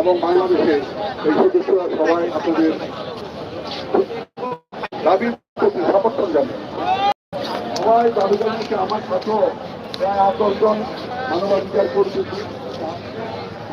এবং বাংলাদেশের এই সদস্যরা সবাই আপনাদের দাবির প্রতি সমর্থন জানায়। সবাই দাবি জানিয়েছে আমার সাথে প্রায় আট দশজন মানবাধিকার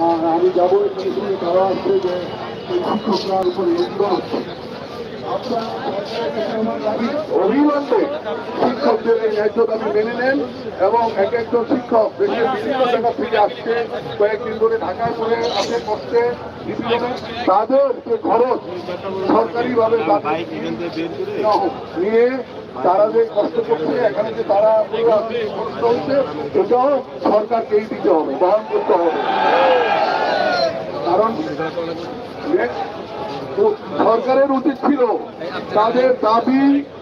আর আমি যাব এখানে তারা আসছে যে এই শিক্ষকরার উপরে অবিলম্বে শিক্ষকদের এই ন্যায্য দাবি মেনে নেন। এবং এক একজন শিক্ষক দেশের বিভিন্ন জায়গা থেকে আসছে, কয়েকদিন ধরে ঢাকায় পড়ে আছে কষ্টে। তাদের যে খরচ, সরকারিভাবে দাবি নিয়ে তারা যে কষ্ট করছে, এখানে যে তারা কষ্ট হচ্ছে এটাও সরকারকেই দিতে হবে, বহন করতে হবে। কারণ সরকারের উচিত ছিল তাদের দাবি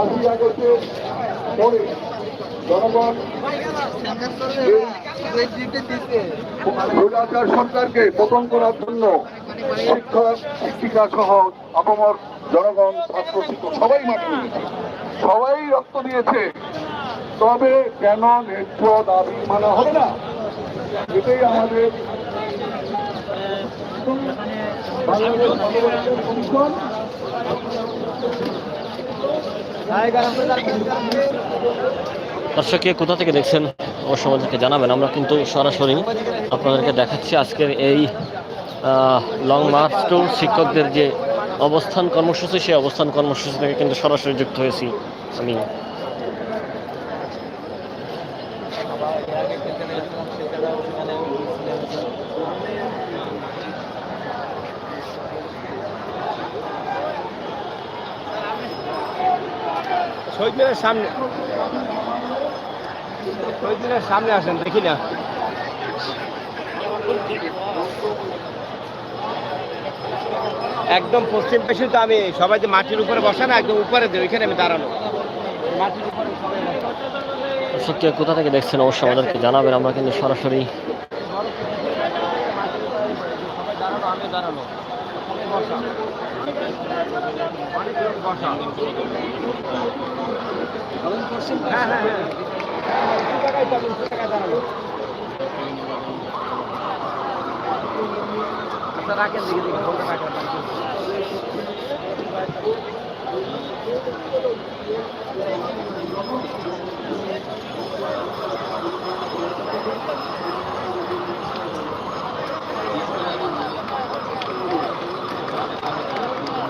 পাঁচই আগস্টের পরে জনগণ সরকারকে পতন করার জন্য শিক্ষক শিক্ষিকা সহ অপমর জনগণ ছাত্র শিক্ষক সবাই মাঠে সবাই রক্ত দিয়েছে। তবে কেন ন্যায্য দাবি মানা হবে না? এটাই আমাদের বাংলাদেশ কমিশন। দর্শক কে কোথা থেকে দেখছেন অবশ্য আমাদেরকে জানাবেন, আমরা কিন্তু সরাসরি আপনাদেরকে দেখাচ্ছি আজকের এই লং মার্চ টু শিক্ষকদের যে অবস্থান কর্মসূচি, সেই অবস্থান কর্মসূচি থেকে কিন্তু সরাসরি যুক্ত হয়েছি আমি। শহীদ মিনারের সামনে। শহীদ মিনারের সামনে আসেন দেখি না। একদম পশ্চিম পেশে তো আমি সবাই যে মাটির উপরে বসে না একদম উপরে দেয় ওইখানে আমি দাঁড়ানো। মাটির উপরে কে কোথা থেকে দেখছেন অবশ্যই আমাদেরকে জানাবেন আমরা কিন্তু সরাসরি সবাই দাঁড়ানো আমি দাঁড়ানো সবাই বসা। মাটির উপরে বসা। হ্যাঁ হ্যাঁ। আচ্ছা রাখেন দেখি দেখি ফোনটা রাখেন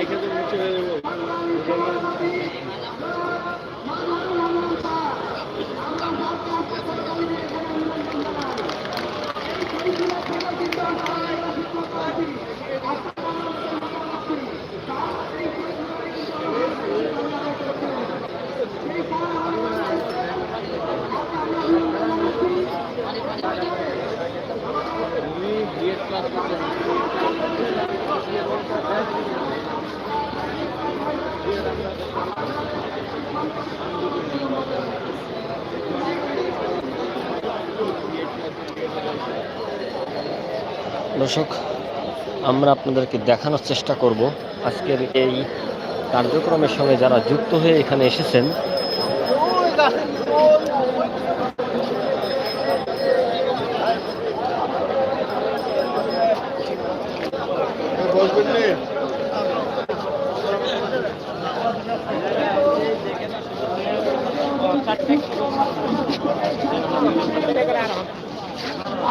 এখানে দর্শক, আমরা আপনাদেরকে দেখানোর চেষ্টা করব আজকের এই কার্যক্রমের সঙ্গে যারা যুক্ত হয়ে এখানে এসেছেন।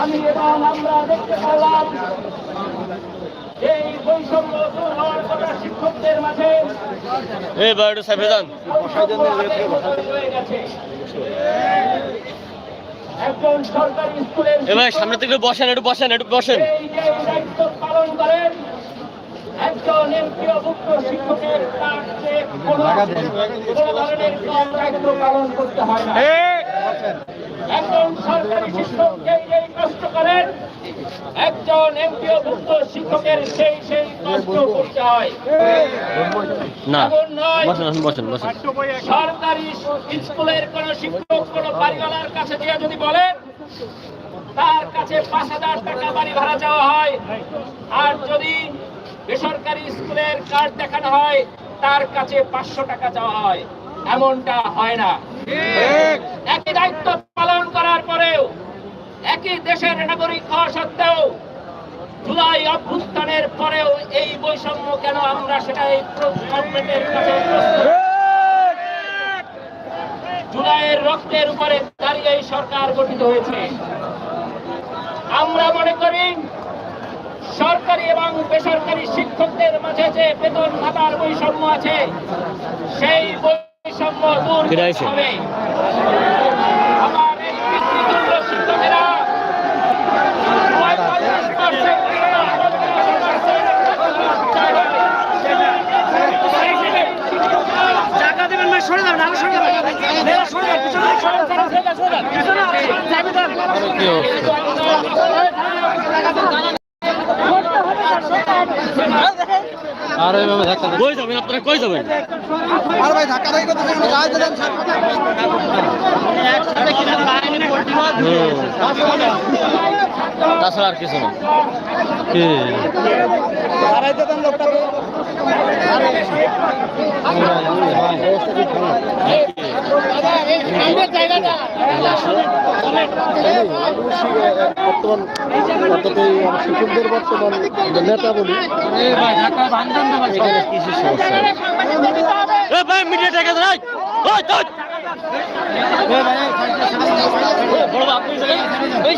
আমি এবং আমরা দেখতে পেলাম এই বৈষম্য দূর হওয়ার কথা শিক্ষকদের মাঝে এই একজন সরকারি স্কুলের এ ভাই সামনে থেকে বসেন একটু বসেন একটু বসেন। দায়িত্ব পালন করেন একজন এমপিওভুক্ত শিক্ষকের কাছে কোনো কোনো ধরনের দায়িত্ব পালন করতে হয় না। একজন সরকারি শিক্ষককে এই কষ্ট করেন। একজন এমপিওভুক্ত শিক্ষকের সেই সেই কষ্ট করতে হয়। না সরকারি স্কুলের কোন শিক্ষক কোন বাড়িওয়ালার কাছে গিয়ে যদি বলেন তার কাছে পাঁচ হাজার টাকা বাড়ি ভাড়া চাওয়া হয়। আর যদি বেসরকারি স্কুলের কার্ড দেখানো হয় তার কাছে পাঁচশো টাকা চাওয়া হয়। এমনটা হয় না। একই দায়িত্ব পালন করার পরেও, একই দেশের নাগরিক হওয়া সত্ত্বেও, জুলাই অভ্যুত্থানের পরেও এই বৈষম্য কেন আমরা সেটা এই গভর্নমেন্টের কাছে জুলাইয়ের রক্তের উপরে দাঁড়িয়ে সরকার গঠিত হয়েছে। আমরা মনে করি, সরকারি এবং বেসরকারি শিক্ষকদের মাঝে যে বেতন ভাতার বৈষম্য আছে, সেই সরে যাবেন আরও সরে মেয়েরা সরে যাবেন পিছনে সরে যাবেন? পিছনে ধাক্কা ধাক্কি করতে কই গায়ে কই তাছাড়া আর কিছু না। বর্তমান শিক্ষকদের বর্তমান নেতা বলি সমস্যা মিডিয়া টাকা দেন ওই তো বড় বাপ আপনি যাবেন এই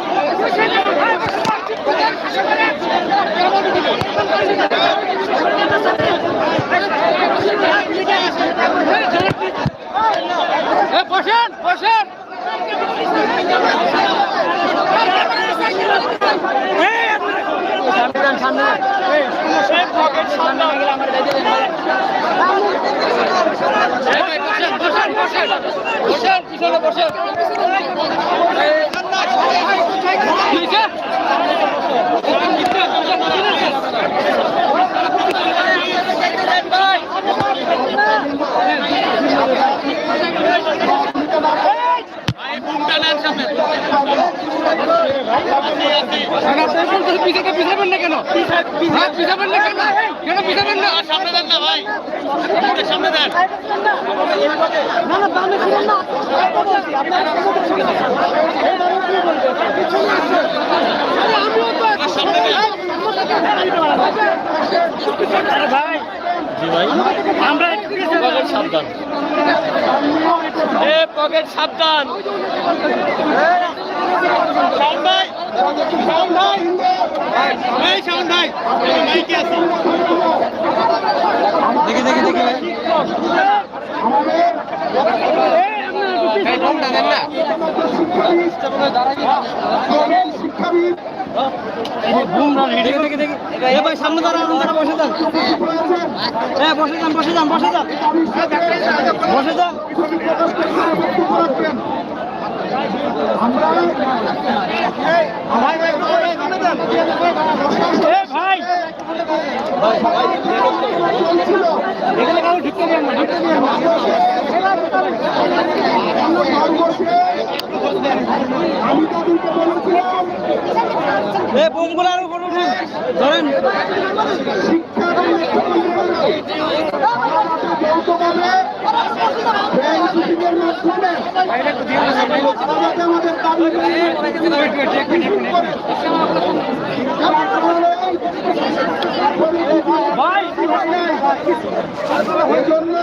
বসেন বসেন পিছাবেন না কেন পিছাবেন না কেন কেন না সামনে দেন না সামনে ভাই জি ভাই আমরা পকেট সাবধান এ পকেট সাবধান এই শাওন ভাই মাইকে আছে দেখি দেখি দেখি শিক্ষাবিদ বসে যান বসে যান বসে যান বসে যান ভাই আমি তাদেরকে বলেছিলাম এ বোমগুলো আরও উঠুন। ধরেন। শিক্ষা যৌথভাবে ব্যাংক শুটিংয়ের মাধ্যমে আমাদের আমাদের দাবি ভাই এই জন্য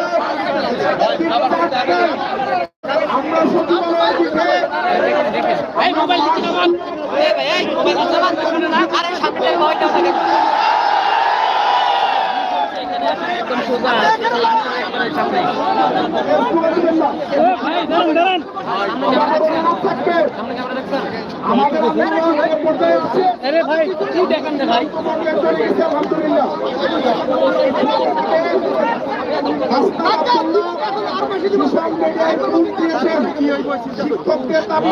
আমরা সচিবালয় দিকে এই মোবাইল দিতে যাবেন এই ভাই এই মোবাইল দিতে যাবেন শুনে না আরে সামনে মোবাইলটা থাকে ভাই দাঁড়ান দাঁড়ান আমাদের আন্দোলন এই পর্যায়ে আছে আরে ভাই কি দেখেন না ভাই আলহামদুলিল্লাহ শিক্ষকদের দাবি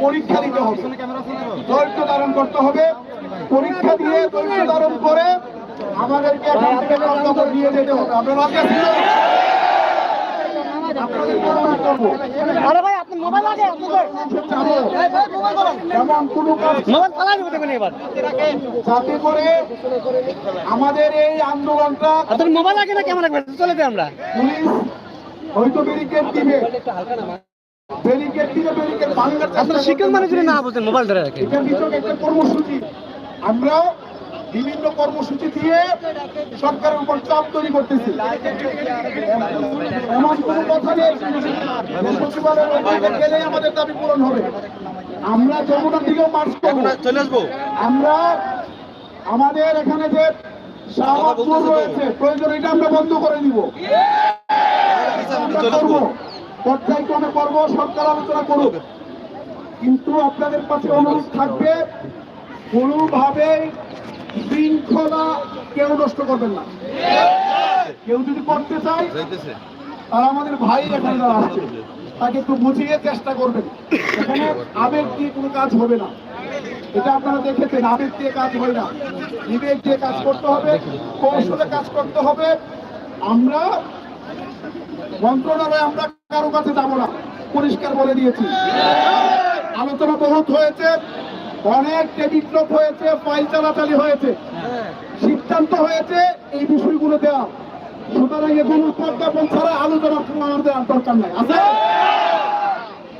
পরীক্ষা দিতে হবে ধারণ করতে হবে। পরীক্ষা দিয়ে ধৈর্য ধারণ করে আমাদেরকে নিয়ে যেতে হবে আছি তো? আপনাদের অনুরোধ করব আরে ভাই আপনি মোবাইল এমন কোনো মোবাইল দেখবেন এবার। যাতে করে আমাদের এই আন্দোলনটা আপনার মোবাইল লাগে না ক্যামেরা চলে যাই আমরা। পুলিশ হয়তো ব্যারিকেড দিবে। ব্যারিকেড দিবে ব্যারিকেড ভাঙার আপনারা শিক্ষক মানুষ যদি না বুঝেন মোবাইল ধরে রাখেন এটা নিছক একটা কর্মসূচি। আমরা বিভিন্ন কর্মসূচি দিয়ে সরকারের উপর চাপ তৈরি করতেছে। এমন কোনো কথা নেই। সচিবালয়ের বাইরে আমাদের দাবি পূরণ হবে। আমরা যমুনার দিকেও মার্চ করব। চলে আসব? আমরা আমাদের এখানে যে শাহবাগ রয়েছে প্রয়োজন এটা আমরা বন্ধ করে দিব। পর্যায়ক্রমে করব সরকার আলোচনা করুক। কিন্তু আপনাদের কাছে অনুরোধ থাকবে কোনোভাবে শৃঙ্খলা কেউ নষ্ট করবেন না। কেউ যদি করতে চায় তারা আমাদের ভাই এখানে যারা আসছে তাকে একটু বুঝিয়ে চেষ্টা করবেন। এখানে আবেগ দিয়ে কোনো কাজ হবে না। এটা আপনারা দেখেছেন আবেগ দিয়ে কাজ হয় না। বিবেক দিয়ে কাজ করতে হবে কৌশলে কাজ করতে হবে। আমরা মন্ত্রণালয়ে আমরা কারও কাছে যাব না। পরিষ্কার বলে দিয়েছি। আলোচনা বহুত হয়েছে। অনেক বিপ্লব হয়েছে, ফাইল চালাচালি হয়েছে। সিদ্ধান্ত হয়েছে এই বিষয়গুলো দেওয়া। সুতরাং এগুলো প্রজ্ঞাপন ছাড়া আলোচনা আমাদের দরকার নাই। আছে?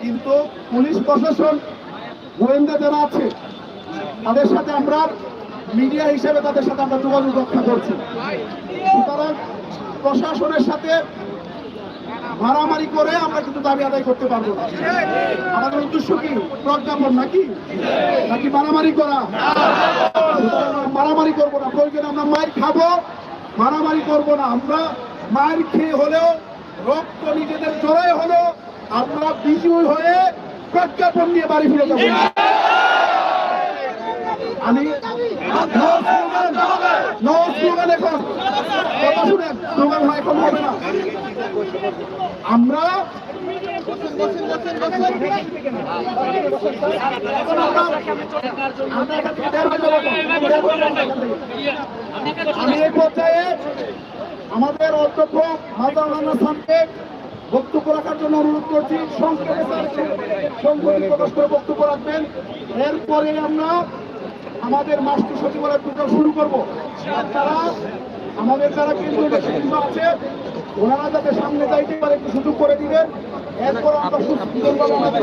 কিন্তু পুলিশ প্রশাসন, গোয়েন্দা যারা আছে, তাদের সাথে আমরা মিডিয়া হিসেবে তাদের সাথে আমরা যোগাযোগ রক্ষা করছি। সুতরাং প্রশাসনের সাথে মারামারি করে আমরা কিন্তু দাবি আদায় করতে পারব না। আমাদের উদ্দেশ্য কি প্রজ্ঞাপন নাকি? নাকি মারামারি করা? মারামারি করব না। প্রয়োজন আমরা মায়ের খাব, মারামারি করব না। আমরা মায়ের খেয়ে হলেও, রক্ত নিজেদের জড়ায় হলেও, আমরা বিজয়ী হয়ে প্রজ্ঞাপন নিয়ে বাড়ি ফিরে যাব। আমি! No slogan এখন। কথা শুনেন, স্লোগান হয়, এখন হবে না। আমরা আমি আমাদের অধ্যক্ষ মাজাউল্লাহ খানকে বক্তব্য রাখার জন্য অনুরোধ করছি, সংক্ষেপে বক্তব্য রাখবেন। এরপরে আমরা আমাদের মাস্টার সচিবালয় প্রচার শুরু করব। আপনারা আমাদের যারা কেন্দ্রীয় নেতৃবৃন্দ আছে ওনারা যাতে সামনে যাইতে পারে একটু সুযোগ করে দিবেন। এরপর আমরা সুন্দরভাবে আমাদের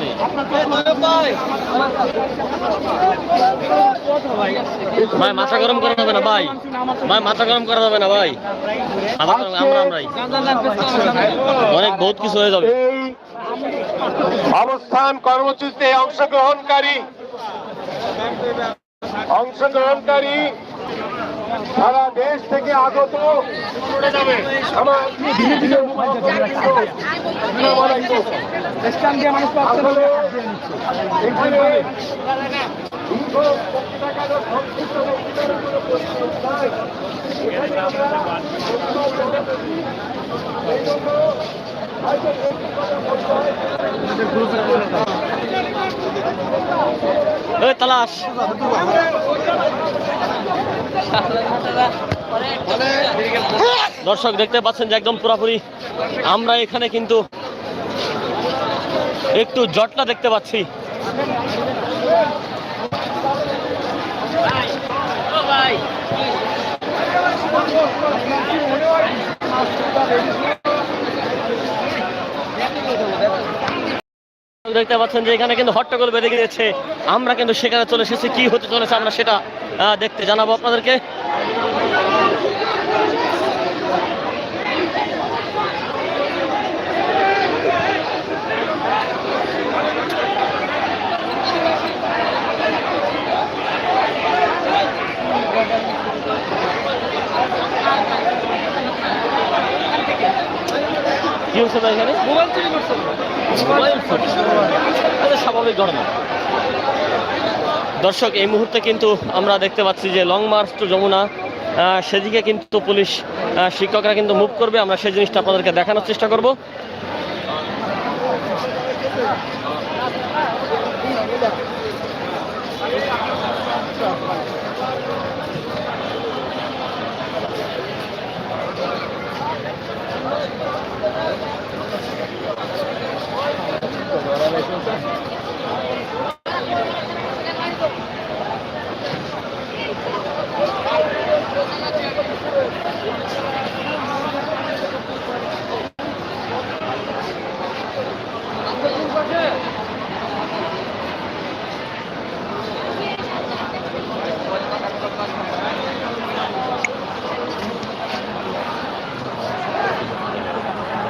ভাই মাথা গরম করা যাবে না ভাই। ভাই মাথা গরম করা যাবে না ভাই। আমরা আমরাই। অনেক বহুত কিছু হয়ে যাবে। অবস্থান কর্মসূচিতে অংশগ্রহণকারী অংশগ্রহণকারী সারা দেশ থেকে আগত তালাশ। দর্শক দেখতে পাচ্ছেন যে একদম পুরাপুরি আমরা এখানে কিন্তু একটু জটলা দেখতে পাচ্ছি। দেখতে পাচ্ছেন যে এখানে কিন্তু হট্টগোল বেঁধে গিয়েছে। আমরা কিন্তু সেখানে চলে এসেছি। কি হতে চলেছে আমরা সেটা দেখতে জানাব আপনাদেরকে। কি মোবাইল চুরি করছে। স্বাভাবিক ঘটনা দর্শক, এই মুহূর্তে কিন্তু আমরা দেখতে পাচ্ছি যে লং মার্চ টু যমুনা সেদিকে কিন্তু পুলিশ শিক্ষকরা কিন্তু মুভ করবে। আমরা সেই জিনিসটা আপনাদেরকে দেখানোর চেষ্টা করব।